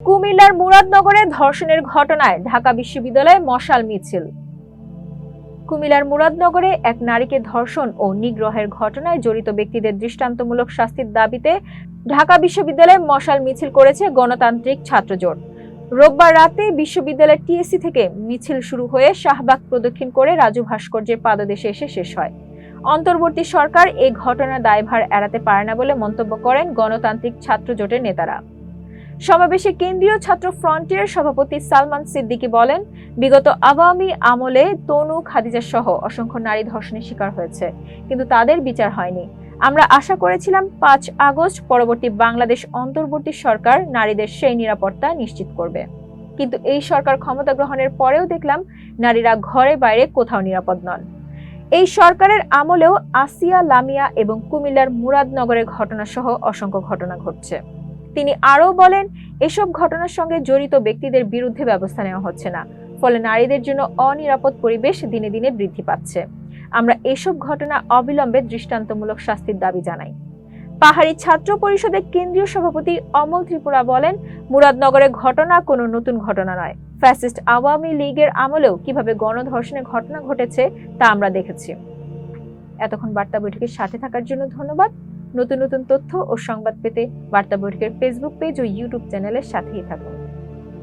কুমিল্লার মুরাদনগরে ধর্ষণের ঘটনায় ঢাকা বিশ্ববিদ্যালয়ে মশাল মিছিল। কুমিল্লার মুরাদনগরে এক নারীকে ধর্ষণ ও নিগ্রহের ঘটনায় জড়িত ব্যক্তিদের দৃষ্টান্তমূলক শাস্তির দাবিতে ঢাকা বিশ্ববিদ্যালয়ে মশাল মিছিল করেছে গণতান্ত্রিক ছাত্রজোট। রোববার রাতে বিশ্ববিদ্যালয়ের টিএসসি থেকে মিছিল শুরু হয়ে শাহবাগ প্রদক্ষিণ করে রাজু ভাস্কর্যের পাদদেশে এসে শেষ হয়। অন্তর্বর্তী সরকার এই ঘটনার দায়ভার এড়াতে পারে না বলে মন্তব্য করেন গণতান্ত্রিক ছাত্র জোটের নেতারা। সমাবেশে কেন্দ্রীয় ছাত্র ফ্রন্টিয়ার সভাপতি সালমান সিদ্দিকী বলেন, বিগত আওয়ামী আমলে তনু, খাদিজা সহ অসংখ্য নারী ধর্ষণের শিকার হয়েছে, কিন্তু তাদের বিচার হয়নি। আমরা আশা করেছিলাম পাঁচ আগস্ট পরবর্তী বাংলাদেশ অন্তর্বর্তী সরকার নারীদের সেই নিরাপত্তা নিশ্চিত করবে। কিন্তু এই সরকার ক্ষমতা গ্রহণের পরেও দেখলাম নারীরা ঘরে বাইরে কোথাও নিরাপদ নন। এই সরকারের আমলেও আসিয়া, লামিয়া এবং কুমিল্লার মুরাদনগরের ঘটনা সহ অসংখ্য ঘটনা ঘটছে। তিনি আরও বলেন, এসব ঘটনার সঙ্গে জড়িত ব্যক্তিদের বিরুদ্ধে ব্যবস্থা নেওয়া হচ্ছে না, ফলে নারীদের জন্য অনিরাপদ পরিবেশ দিনে দিনে বৃদ্ধি পাচ্ছে। আমরা এসব ঘটনা অবিলম্বে দৃষ্টান্তমূলক শাস্তির দাবি জানাই। পাহাড়ি ছাত্র পরিষদের কেন্দ্রীয় সভাপতি অমল ত্রিপুরা বলেন মুরাদনগরের ঘটনা কোনো নতুন ঘটনা নয়। ফ্যাসিস্ট আওয়ামী লীগের আমলেও কীভাবে গণধর্ষণের ঘটনা ঘটেছে তা আমরা দেখেছি। এতক্ষণ বার্তা বৈঠকের সাথে থাকার জন্য ধন্যবাদ। নতুন নতুন তথ্য ও সংবাদ পেতে বার্তা বৈঠকের ফেসবুক পেজ ও ইউটিউব চ্যানেলের সাথেই থাকুন।